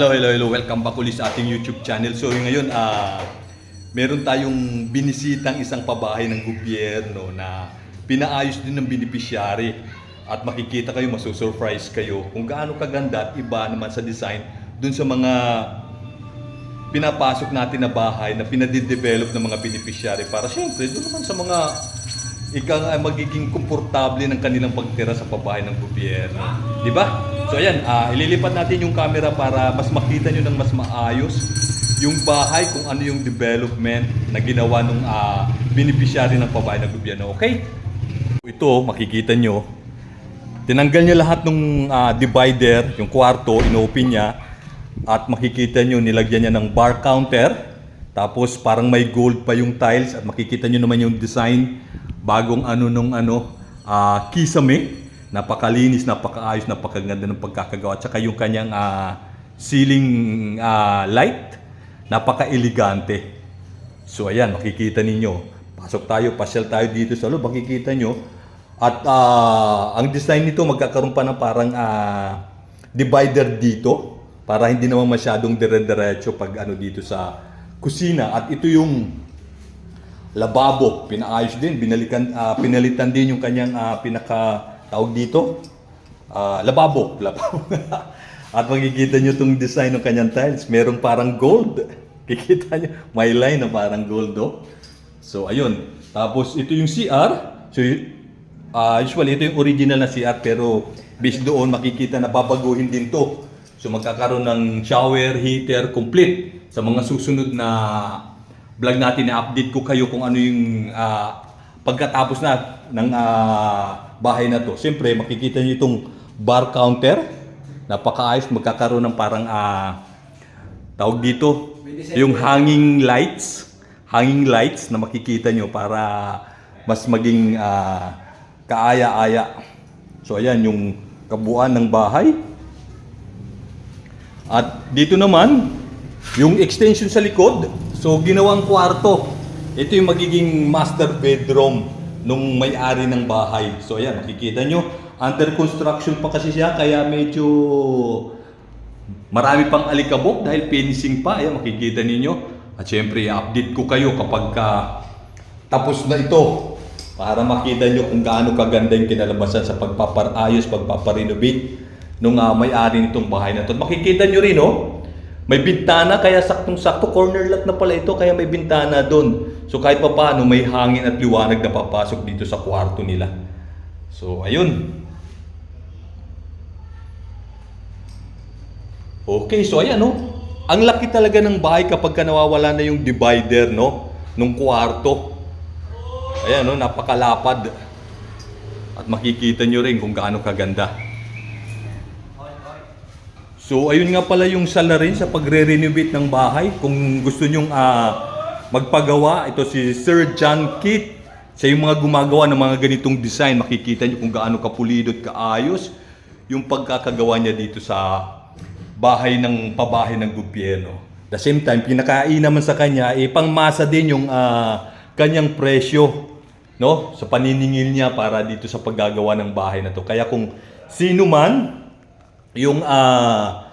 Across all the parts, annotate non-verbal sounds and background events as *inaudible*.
Hello, hello, hello. Welcome back ulit sa ating YouTube channel. So ngayon, ah meron tayong binisitang isang pabahay ng gobyerno na pinaayos din ng beneficiary. At makikita kayo, masusurprise kayo kung gaano kaganda at iba naman sa design dun sa mga pinapasok natin na bahay na pinadidevelop ng mga beneficiary para syempre doon naman sa mga ika nga magiging komportable ng kanilang pagtira sa pabahay ng gobyerno. Di ba? So ayan, ah, ililipat natin yung camera para mas makita nyo ng mas maayos yung bahay kung ano yung development na ginawa ng beneficiary ng pabahay ng gobyerno. Okay? Ito, makikita nyo, tinanggal niya lahat ng divider, yung kwarto, inopen niya, at makikita nyo, nilagyan niya ng bar counter, tapos parang may gold pa yung tiles, at makikita nyo naman yung design, bagong ano nung ano, ah, kisame, napakalinis, napakaayos, napakaganda ng pagkakagawa, at saka yung kanyang ah, ceiling ah, light, napaka-elegante. So ayan, makikita ninyo. Pasok tayo, pasyal tayo dito sa loob, makikita nyo. At ah, ang design nito magkakaroon pa ng parang ah, divider dito para hindi naman masyadong dire-diretso pag ano dito sa kusina. At ito yung lababo, pinaayos din, binalikan, ah, pinalitan din yung kanyang ah, pinaka tawag dito, Ah, lababo, lababo. *laughs* At makikita nyo itong design ng kanyang tiles. Merong parang gold. *laughs* Kikita nyo, may line na parang gold oh. So, ayun. Tapos, ito yung CR. So, ah, usually, ito yung original na CR pero based doon, makikita na babaguhin din to. So, magkakaroon ng shower, heater, complete. Sa mga susunod na vlog natin, na-update ko kayo kung ano yung ah, pagkatapos na ng ah, bahay na to. Siyempre, makikita nyo itong bar counter. Napakaayos, magkakaroon ng parang ah, tawag dito, yung hanging lights, hanging lights na makikita nyo para mas maging ah, kaaya-aya. So ayan yung kabuuan ng bahay. At dito naman, yung extension sa likod, so ginawang kwarto. Ito yung magiging master bedroom nung may-ari ng bahay. So ayan, makikita nyo, under construction pa kasi siya, kaya medyo marami pang alikabok dahil finishing pa. Ayan, makikita ninyo. At syempre, update ko kayo kapag ka tapos na ito para makita nyo kung gaano kaganda yung kinalabasan sa pagpaparayos, pagpaparenovate nung ah, may-ari nitong bahay na ito. Makikita nyo rin, oh, may bintana, kaya saktong-sakto, corner lot na pala ito, kaya may bintana doon. So kahit pa paano, may hangin at liwanag na papasok dito sa kwarto nila. So, ayun. Okay, so ayan, no? Ang laki talaga ng bahay kapag ka nawawala na yung divider, no? Nung kwarto. Ayan, no? Napakalapad. At makikita nyo rin kung gaano kaganda. So, ayun nga pala yung salarin sa pagre-renovate ng bahay. Kung gusto nyong ah, magpagawa, ito si Sir John Kit. Siya yung mga gumagawa ng mga ganitong design. Makikita nyo kung gaano kapulido at kaayos yung pagkakagawa niya dito sa bahay ng pabahay ng gobyerno. The same time, pinakain naman sa kanya, eh, pangmasa din yung ah, kanyang presyo no? sa paniningil niya para dito sa paggagawa ng bahay na to. Kaya kung sino man yung ah,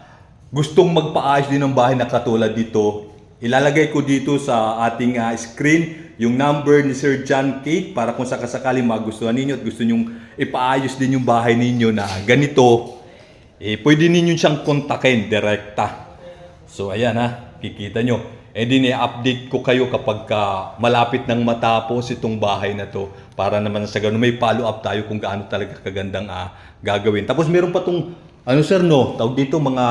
gustong magpaayos din ng bahay na katulad dito, ilalagay ko dito sa ating ah, screen yung number ni Sir John Kate para kung sakasakali magustuhan ninyo at gusto nyong ipaayos din yung bahay ninyo na ganito, eh, pwede ninyo siyang kontakin direkta. So ayan ha, kikita nyo. Eh din i-update ko kayo kapag ka malapit nang matapos itong bahay na to para naman sa ganun may follow up tayo kung gaano talaga kagandang ah, gagawin. Tapos meron pa tong ano sir no, tawag dito mga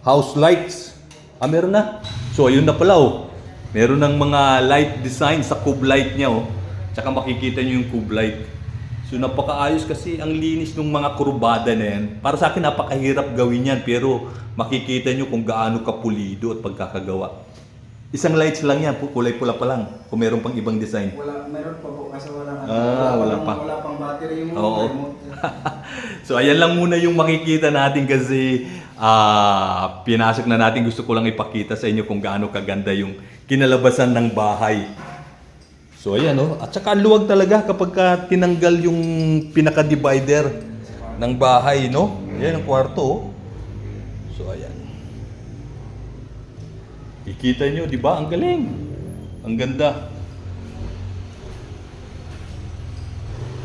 house lights. Ah meron na. So ayun na pala oh. Meron ng mga light design sa cube light niya oh. Tsaka makikita niyo yung cube light. So napakaayos kasi ang linis ng mga kurbada na yan. Para sa akin napakahirap gawin yan pero makikita nyo kung gaano kapulido at pagkakagawa. Isang lights lang yan, kulay pula pa lang kung meron pang ibang design. Wala, meron pa po kasi wala Ah, wala pa. Wala pang battery yung Oo. *laughs* so ayan lang muna yung makikita natin kasi ah pinasok na natin. Gusto ko lang ipakita sa inyo kung gaano kaganda yung kinalabasan ng bahay. So ayan oh. At saka luwag talaga kapag ka tinanggal yung pinaka-divider ng bahay, no? Ayan ang kwarto oh. So ayan. Ikita nyo, di ba? Ang galing. Ang ganda.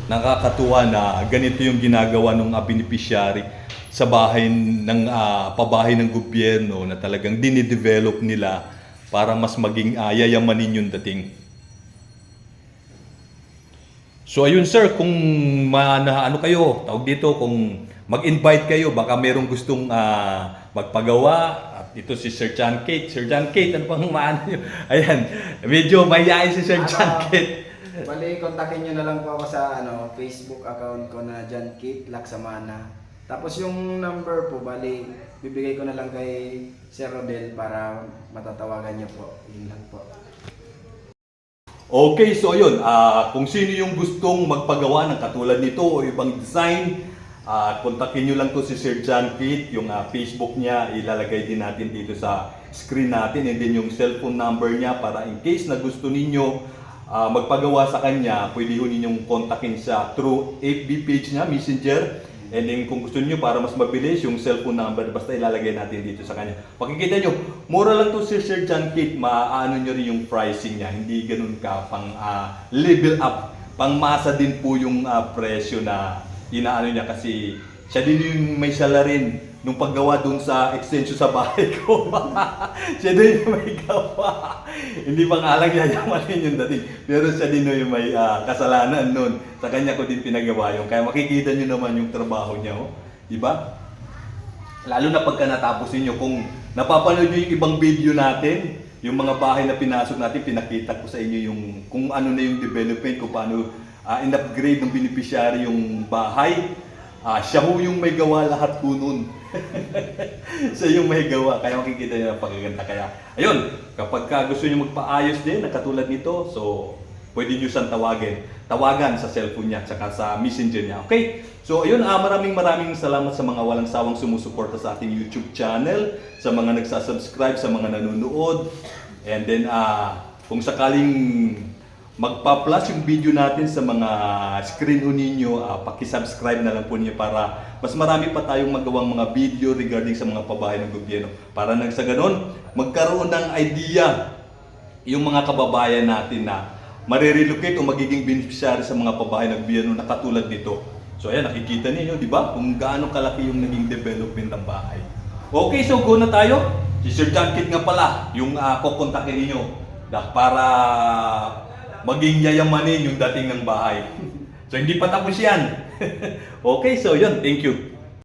Nakakatuwa na ganito yung ginagawa ng uh, beneficiary sa bahay ng ah, pabahay ng gobyerno na talagang dinidevelop nila para mas maging uh, yayamanin yung dating. So ayun sir, kung ma, na, ano kayo, tawag dito, kung mag-invite kayo, baka merong gustong ah, magpagawa, at ito si Sir John Kate. Sir John Kate, ano pang maano nyo? Ayan, medyo mayayain si Sir John Ano, Kate. Bali, kontakin nyo na lang po ako sa ano, Facebook account ko na John Kate Laksamana. Tapos yung number po, bali, bibigay ko na lang kay Sir Rodel para matatawagan niyo po. Yun lang po. Okay, so yun, ah, kung sino yung gustong magpagawa ng katulad nito o ibang design, ah, kontakin nyo lang to si Sir John Kate, yung ah, Facebook niya, ilalagay din natin dito sa screen natin, and then yung cellphone number niya para in case na gusto ninyo ah, magpagawa sa kanya, pwede ho ninyong kontakin siya through FB page niya, Messenger, And then kung gusto niyo para mas mabilis yung cellphone number, basta ilalagay natin dito sa kanya. Pakikita nyo, mura lang to si Sir John Kate, maaano nyo rin yung pricing niya. Hindi ganun ka pang ah, level up. Pang masa din po yung ah, presyo na inaano niya kasi siya din yung may salarin nung paggawa dun sa extension sa bahay ko. *laughs* siya din yung may gawa. Hindi pa nga lang yayamanin yung dating. Pero siya din yung may ah, kasalanan nun. Sa kanya ko din pinagawa yung. Kaya makikita nyo naman yung trabaho niya. Oh. Di ba? Lalo na pagka natapos ninyo, kung napapanood nyo yung ibang video natin, yung mga bahay na pinasok natin, pinakita ko sa inyo yung kung ano na yung development, kung paano ah, in-upgrade ng beneficiary yung bahay. Ah, siya ho yung may gawa lahat po nun. *laughs* siya yung may gawa, kaya makikita niyo ang pagkaganda. Kaya, ayun, kapag ka gusto niyo magpaayos din na katulad nito, so pwede niyo siyang tawagin. Tawagan sa cellphone niya, tsaka sa messenger niya. Okay? So, ayun, ah, maraming maraming salamat sa mga walang sawang sumusuporta sa ating YouTube channel, sa mga nagsasubscribe, sa mga nanonood. And then, ah, kung sakaling magpa-plus yung video natin sa mga screen ho ninyo, ah, paki-subscribe na lang po niyo para mas marami pa tayong magawang mga video regarding sa mga pabahay ng gobyerno. Para nang sa ganon, magkaroon ng idea yung mga kababayan natin na marirelocate o magiging beneficiary sa mga pabahay ng gobyerno na katulad nito. So ayan, nakikita niyo, di ba? Kung gaano kalaki yung naging development ng bahay. Okay, so go na tayo. Si Sir John nga pala, yung uh, kukontakin ninyo para maging yayamanin yung dating ng bahay. *laughs* so hindi pa tapos yan. *laughs* okay, so yun, thank you.